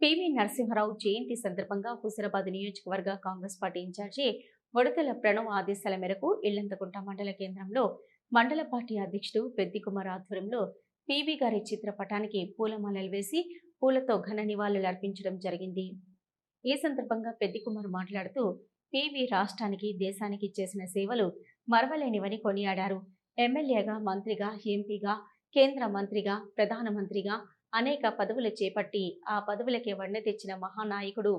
PV Narasimha Rao జయంతి సందర్భంగా హుజరాబాద్ నియోజకవర్గ Congress party incharge Vodithala Pranav ఆదేశాల మేరకు ఇళ్ళంతకుంట మండల కేంద్రంలో మండల పార్టీ అధ్యక్షుడు పెద్దికుమార్ ఆధ్వర్యంలో పివి గారి చిత్రపటానికి పూలమాలలు వేసి పూలతో ఘన నివాళులు అర్పించడం జరిగింది. ఈ సందర్భంగా పెద్దికుమార్ మాట్లాడుతూ పివి రాష్ట్రానికి దేశానికి చేసిన సేవలు మరవలేనివని కొనియాడారు. ఎమ్మెల్యేగా మంత్రిగా ఎంపీగా కేంద్ర మంత్రిగా ప్రధానమంత్రిగా అనేక పదవులు చేపట్టి ఆ పదవులకే వన్నె తెచ్చిన మహానాయకుడు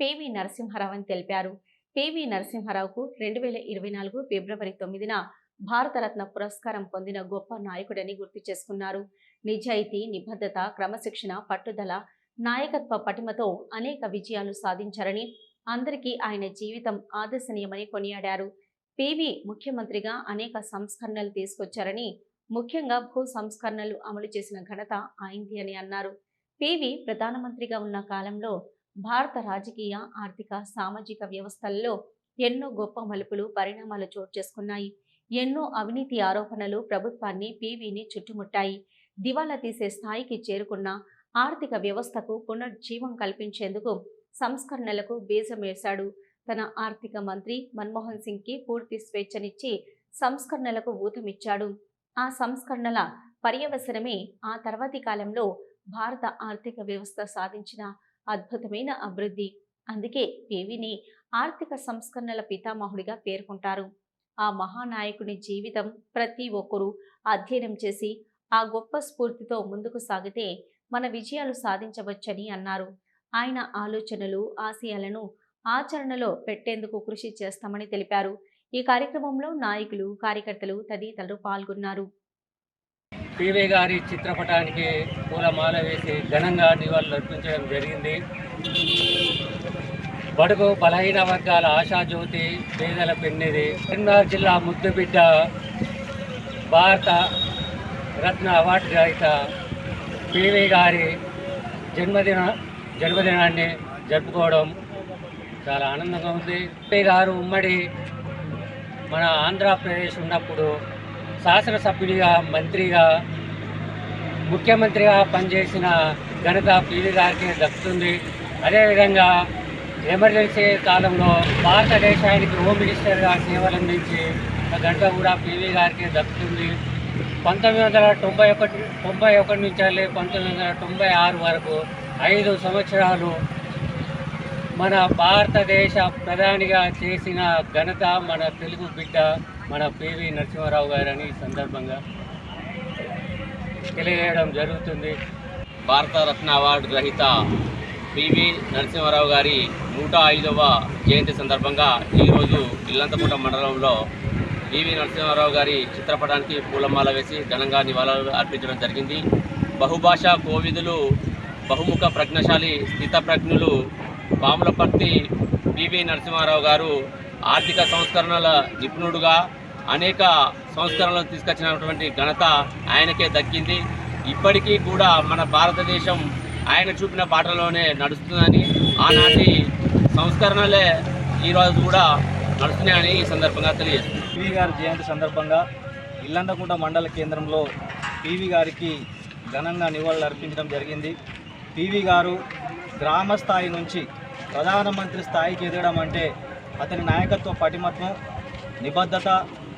పివి నరసింహారావు అని తెలిపారు. పివి నరసింహారావుకు రెండు వేల ఇరవై నాలుగు ఫిబ్రవరి తొమ్మిదిన భారతరత్న పురస్కారం పొందిన గొప్ప నాయకుడని గుర్తు చేసుకున్నారు. నిజాయితీ నిబద్ధత క్రమశిక్షణ పట్టుదల నాయకత్వ పటిమతో అనేక విజయాలు సాధించారని అందరికీ ఆయన జీవితం ఆదర్శనీయమని కొనియాడారు. పివి ముఖ్యమంత్రిగా అనేక సంస్కరణలు తీసుకొచ్చారని ముఖ్యంగా భూ సంస్కరణలు అమలు చేసిన ఘనత ఆయనది అని అన్నారు. పివి ప్రధానమంత్రిగా ఉన్న కాలంలో భారత రాజకీయ ఆర్థిక సామాజిక వ్యవస్థల్లో ఎన్నో గొప్ప మలుపులు పరిణామాలు చోటు చేసుకున్నాయి. ఎన్నో అవినీతి ఆరోపణలు ప్రభుత్వాన్ని పీవీని చుట్టుముట్టాయి. దివాలా తీసే స్థాయికి చేరుకున్న ఆర్థిక వ్యవస్థకు పునర్జీవం కల్పించేందుకు సంస్కరణలకు బీజం వేశాడు. తన ఆర్థిక మంత్రి మన్మోహన్ సింగ్కి పూర్తి స్వేచ్ఛనిచ్చి సంస్కరణలకు ఊతమిచ్చాడు. ఆ సంస్కరణల పర్యవసరమే ఆ తర్వాతి కాలంలో భారత ఆర్థిక వ్యవస్థ సాధించిన అద్భుతమైన అభివృద్ధి. అందుకే పివిని ఆర్థిక సంస్కరణల పితామహుడిగా పేర్కొంటారు. ఆ మహానాయకుని జీవితం ప్రతి ఒక్కరూ అధ్యయనం చేసి ఆ గొప్ప స్ఫూర్తితో ముందుకు సాగితే మన విజయాలు సాధించవచ్చని అన్నారు. ఆయన ఆలోచనలు ఆశయాలను ఆచరణలో పెట్టేందుకు కృషి చేస్తామని తెలిపారు. ఈ కార్యక్రమంలో నాయకులు కార్యకర్తలు తదితరులు పాల్గొన్నారు. పివి గారి చిత్రపటానికి పూలమాల వేసి ఘనంగా నివాళులు అర్పించడం జరిగింది. బడుగు బలహీన వర్గాల ఆశాజ్యోతి పేదల పెన్నిది కరీంనగర్ జిల్లా ముద్దుబిడ్డ భారత రత్న అవార్డు గ్రహీత పివి గారి జన్మదిన జన్మదినాన్ని జరుపుకోవడం చాలా ఆనందంగా ఉంది. పివి గారు ఉమ్మడి మన ఆంధ్రప్రదేశ్ ఉన్నప్పుడు శాసనసభ్యుడిగా మంత్రిగా ముఖ్యమంత్రిగా పనిచేసిన ఘనత పీవీ గారికి దక్కుతుంది. అదేవిధంగా ఎమర్జెన్సీ కాలంలో భారతదేశానికి హోమ్ మినిస్టర్గా సేవలు అందించి గంట కూడా పీవీ గారికి దక్కుతుంది. పంతొమ్మిది వందల తొంభై ఒకటి తొంభై ఒకటి నుంచి వెళ్ళి పంతొమ్మిది వందల తొంభై ఆరు వరకు ఐదు సంవత్సరాలు మన భారతదేశ ప్రధానిగా చేసిన ఘనత మన తెలుగు బిడ్డ మన పివి నరసింహారావు గారని సందర్భంగా తెలియజేయడం జరుగుతుంది. భారతరత్న అవార్డు గ్రహీత పివి నరసింహారావు గారి నూట ఐదవ జయంతి సందర్భంగా ఈరోజు ఇల్లంతకుంట మండలంలో పివి నరసింహారావు గారి చిత్రపటానికి పూలమాల వేసి ఘనంగా నివాళులు అర్పించడం జరిగింది. బహుభాషా కోవిదులు బహుముఖ ప్రజ్ఞశాలి స్థితప్రజ్ఞులు పాములపర్తి పివి నరసింహారావు గారు ఆర్థిక సంస్కరణల నిపుణుడుగా అనేక సంస్కరణలు తీసుకొచ్చినటువంటి ఘనత ఆయనకే దక్కింది. ఇప్పటికీ కూడా మన భారతదేశం ఆయన చూపిన బాటలోనే నడుస్తుందని ఆనాటి సంస్కరణలే ఈరోజు కూడా నడుస్తున్నాయని ఈ సందర్భంగా తెలియజేస్తుంది పివి గారి జయంతి సందర్భంగా ఇల్లందకుంట మండల కేంద్రంలో పివి గారికి ఘనంగా నివాళులు అర్పించడం జరిగింది. పివి గారు గ్రామ స్థాయి నుంచి ప్రధానమంత్రి స్థాయికి ఎదగడం అంటే అతని నాయకత్వ పటిమత్వం నిబద్ధత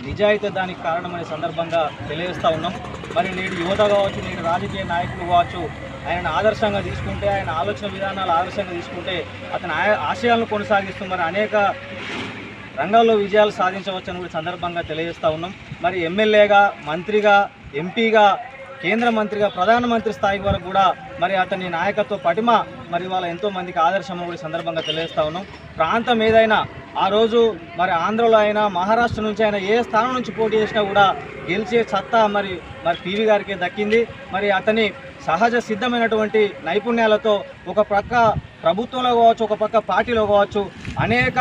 నిజాయితీ దానికి కారణమనే సందర్భంగా తెలియజేస్తూ ఉన్నాం. మరి నేడు యువత కావచ్చు నేడు రాజకీయ నాయకులు కావచ్చు ఆయన ఆదర్శంగా తీసుకుంటే ఆయన ఆలోచన విధానాలు ఆదర్శంగా తీసుకుంటే అతని ఆశయాలను కొనసాగిస్తూ మరి అనేక రంగాల్లో విజయాలు సాధించవచ్చని కూడా సందర్భంగా తెలియజేస్తూ ఉన్నాం. మరి ఎమ్మెల్యేగా మంత్రిగా ఎంపీగా కేంద్ర మంత్రిగా ప్రధానమంత్రి స్థాయి వరకు కూడా మరి అతని నాయకత్వ పటిమ మరి వాళ్ళ ఎంతో మందికి ఆదర్శం కూడా సందర్భంగా తెలియజేస్తా ఉన్నాం. ప్రాంతం ఏదైనా ఆ రోజు మరి ఆంధ్రలో అయినా మహారాష్ట్ర నుంచి అయినా ఏ స్థానం నుంచి పోటీ చేసినా కూడా గెలిచే సత్తా మరి మరి పీవీ గారికి దక్కింది. మరి అతని సహజ సిద్ధమైనటువంటి నైపుణ్యాలతో ఒక పక్క ప్రభుత్వంలో కావచ్చు ఒక పక్క పార్టీలో కావచ్చు అనేక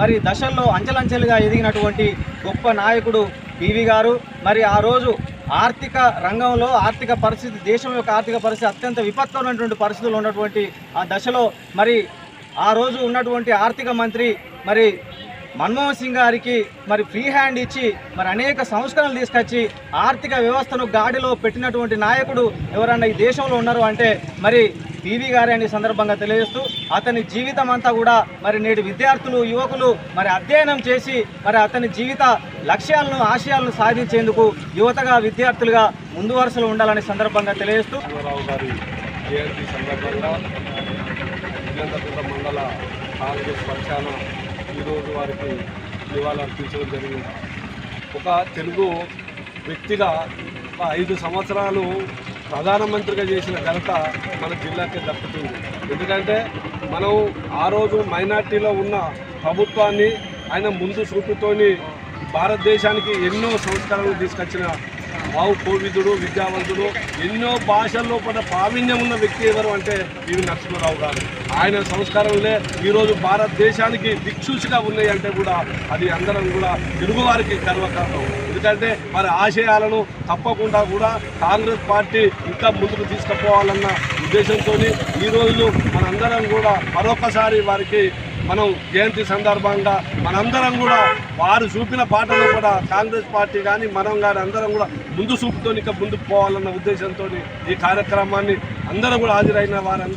మరి దశల్లో అంచెలంచెలుగా ఎదిగినటువంటి గొప్ప నాయకుడు పివి గారు. మరి ఆ రోజు ఆర్థిక రంగంలో ఆర్థిక పరిస్థితి దేశం యొక్క ఆర్థిక పరిస్థితి అత్యంత విపత్కరమైనటువంటి పరిస్థితులు ఉన్నటువంటి ఆ దశలో మరి ఆ రోజు ఉన్నటువంటి ఆర్థిక మంత్రి మరి మన్మోహన్ సింగ్ గారికి మరి ఫ్రీ హ్యాండ్ ఇచ్చి మరి అనేక సంస్కరణలు తీసుకొచ్చి ఆర్థిక వ్యవస్థను గాడిలో పెట్టినటువంటి నాయకుడు ఎవరన్నా ఈ దేశంలో ఉన్నారు అంటే మరి పివి గారే అని సందర్భంగా తెలియజేస్తూ అతని జీవితం అంతా కూడా మరి నేటి విద్యార్థులు యువకులు మరి అధ్యయనం చేసి మరి అతని జీవిత లక్ష్యాలను ఆశయాలను సాధించేందుకు యువతగా విద్యార్థులుగా ముందు వరుసలో ఉండాలనే సందర్భంగా తెలియజేస్తూ జయంతి సందర్భంగా మండల కాంగ్రెస్ పక్షాన ఈరోజు వారికి నివాళులర్పించడం జరిగింది. ఒక తెలుగు వ్యక్తిగా ఒక ఐదు సంవత్సరాలు ప్రధానమంత్రిగా చేసిన ఘనత మన జిల్లాకే దక్కుతుంది. ఎందుకంటే మనం ఆ రోజు మైనార్టీలో ఉన్న ప్రభుత్వాన్ని ఆయన ముందు చూపుతోని భారతదేశానికి ఎన్నో సంస్కరణలు తీసుకొచ్చిన బావు కోవిదుడు విద్యావంతుడు ఎన్నో భాషల్లో పడ్డ ప్రావీణ్యం ఉన్న వ్యక్తి ఎవరు అంటే ఇవి నరసింహరావు గారు. ఆయన సంస్కారంలే ఈరోజు భారతదేశానికి దిక్సూచిగా ఉన్నాయి అంటే కూడా అది అందరం కూడా తెలుగువారికి గర్వకారణం. ఎందుకంటే మరి ఆశయాలను తప్పకుండా కూడా కాంగ్రెస్ పార్టీ ఇంకా ముందుకు తీసుకుపోవాలన్న ఉద్దేశంతో ఈ రోజు మనందరం కూడా మరొకసారి వారికి మనం జయంతి సందర్భంగా మనందరం కూడా వారు చూపిన పాటలు కూడా కాంగ్రెస్ పార్టీ కానీ మనం కానీ అందరం కూడా ముందు చూపుతో ఇంకా ముందుకు పోవాలన్న ఉద్దేశంతో ఈ కార్యక్రమాన్ని అందరం కూడా హాజరైన వారందరూ